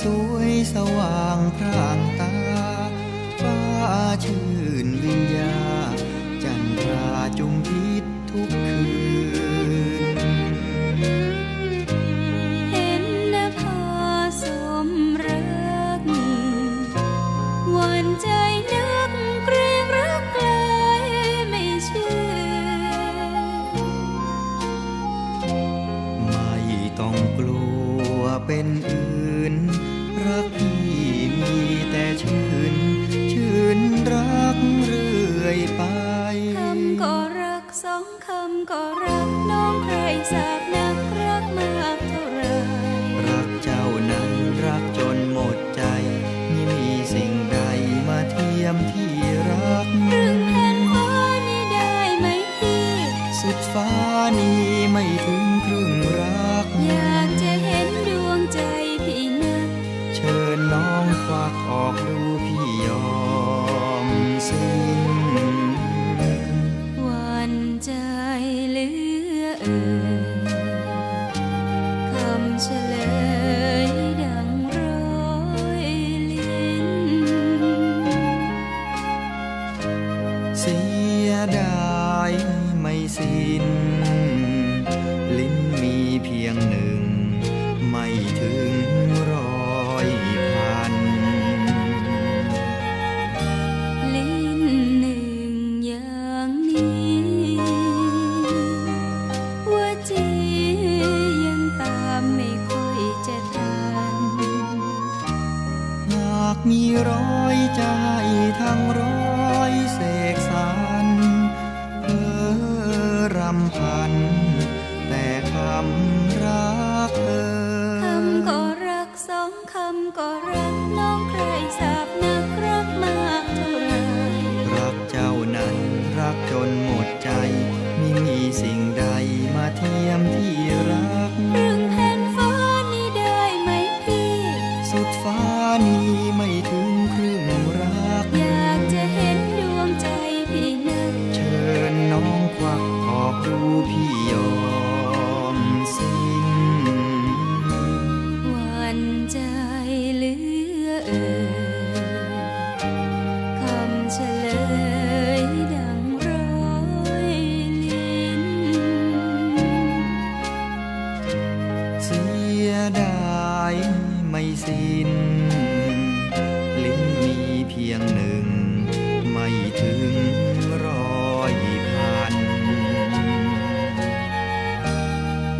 สวยสว่างพร่างตาฟ้าชื่นวิญญา จันทราจุมพิษทุกคืน สากนักรักมากเท่าไรรักเจ้านั้นรักจนหมดใจไม่มีสิ่งใดมาเทียมที่รักครึ่งแผ่นฟ้านี้ได้ไหมพี่ สุดฟ้านี้ไม่ถึงครึ่งรักอยา เสียดายไม่สิ้น ลิ้นมีเพียงหนึ่ง ไม่ มีร้อยใจทั้งร้อยเสกสรรเพ้อรำพัน แต่คำรักเธอคำก็รักสองคำก็รักน้องใครสาบนักรักมากเท่าไรรักเจ้านั้นรักจนหมดใจ ไม่มีสิ่งใดมาเทียมที่ ถึงครึ่งรัก อยากจะเห็นดวงใจพี่นักเชิญน้องควักออกดูพี่ยอมสิ้นหวันใจเหลือเอ่ยคำเฉลยดังร้อยลิ้น เสียดายไม่สิ้น พียงหนึ่ง ไม่ถึงร้อยพัน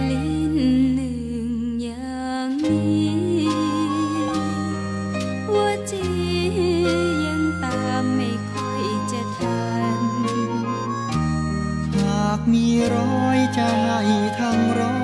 ลิ้นหนึ่งอย่างนี้ว่าจียังตามไม่ค่อยจะทัน หากมีร้อยจะให้ทั้งร้อย